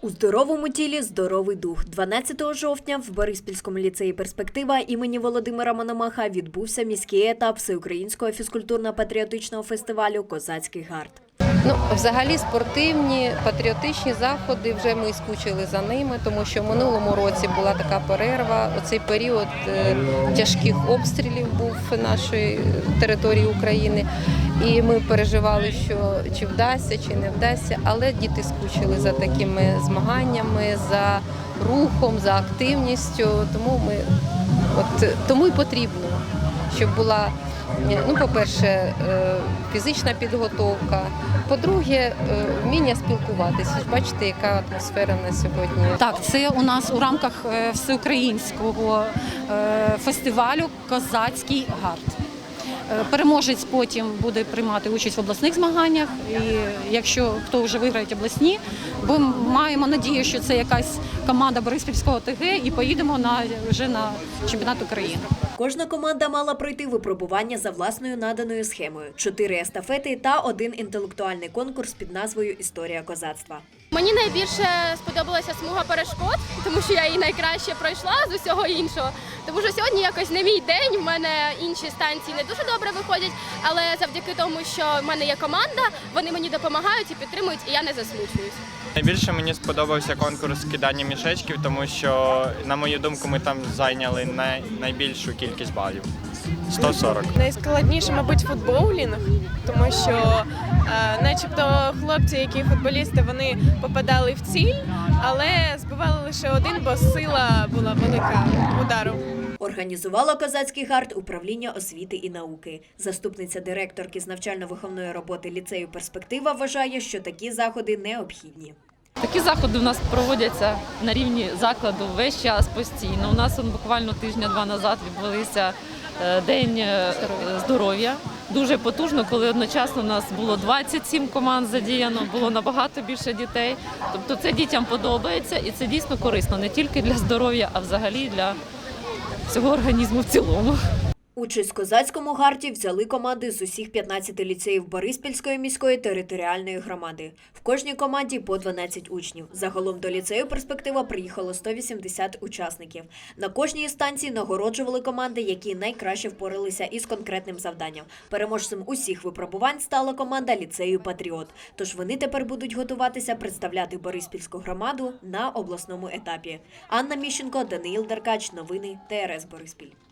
У здоровому тілі здоровий дух. 12 жовтня в Бориспільському ліцеї перспектива імені Володимира Мономаха відбувся міський етап всеукраїнського фізкультурно-патріотичного фестивалю Козацький гард. Ну, взагалі, спортивні патріотичні заходи вже ми скучили за ними, тому що в минулому році була така перерва. Оцей період е, тяжких обстрілів був нашої території України. І ми переживали, що чи вдасться, чи не вдасться. Але діти скучили за такими змаганнями, за рухом, за активністю. Тому ми от тому і потрібно, щоб була. Ну, по-перше, е, фізична підготовка. По-друге, е, вміння спілкуватися. Бачите, яка атмосфера на сьогодні. Так, це у нас у рамках е, всеукраїнського фестивалю Козацький гард. Е, Переможець потім буде приймати участь в обласних змаганнях. І якщо хто вже виграє обласні, бо маємо надію, що це якась команда Бориспільського ТГ, і поїдемо на вже на чемпіонат України. Кожна команда мала пройти випробування за власною наданою схемою: чотири естафети та один інтелектуальний конкурс під назвою Історія козацтва. Мені найбільше сподобалася смуга перешкод, тому що я її найкраще пройшла з усього іншого. Тому що сьогодні якось не мій день. В мене інші станції не дуже добре виходять, але завдяки тому, що в мене є команда, вони мені допомагають і підтримують, і я не засмучуюсь. Найбільше мені сподобався конкурс кидання мішечків, тому що, на мою думку, ми там зайняли най- найбільшу кількість балів 140. Найскладніше, мабуть, футболінг, тому що, е, начебто, хлопці, які футболісти, вони попадали в ціль, але збивали лише один, бо сила була велика удару. Організувала козацький гард управління освіти і науки. Заступниця директорки з навчально-виховної роботи ліцею перспектива вважає, що такі заходи необхідні. Такі заходи у нас проводяться на рівні закладу весь час постійно. У нас он, буквально тижня-два назад відбулися День е, здоров'я. Дуже потужно, коли одночасно у нас було 27 команд задіяно, було набагато більше дітей. Тобто це дітям подобається і це дійсно корисно не тільки для здоров'я, а взагалі для всього організму в цілому. Участь козацькому гарді взяли команди з усіх 15 ліцеїв Бориспільської міської територіальної громади. В кожній команді по 12 учнів. Загалом до ліцею перспектива приїхало 180 учасників. На кожній станції нагороджували команди, які найкраще впоралися із конкретним завданням. Переможцем усіх випробувань стала команда ліцею Патріот. Тож вони тепер будуть готуватися представляти Бориспільську громаду на обласному етапі. Анна Міщенко, Даниїл Деркач. Новини ТРС Бориспіль.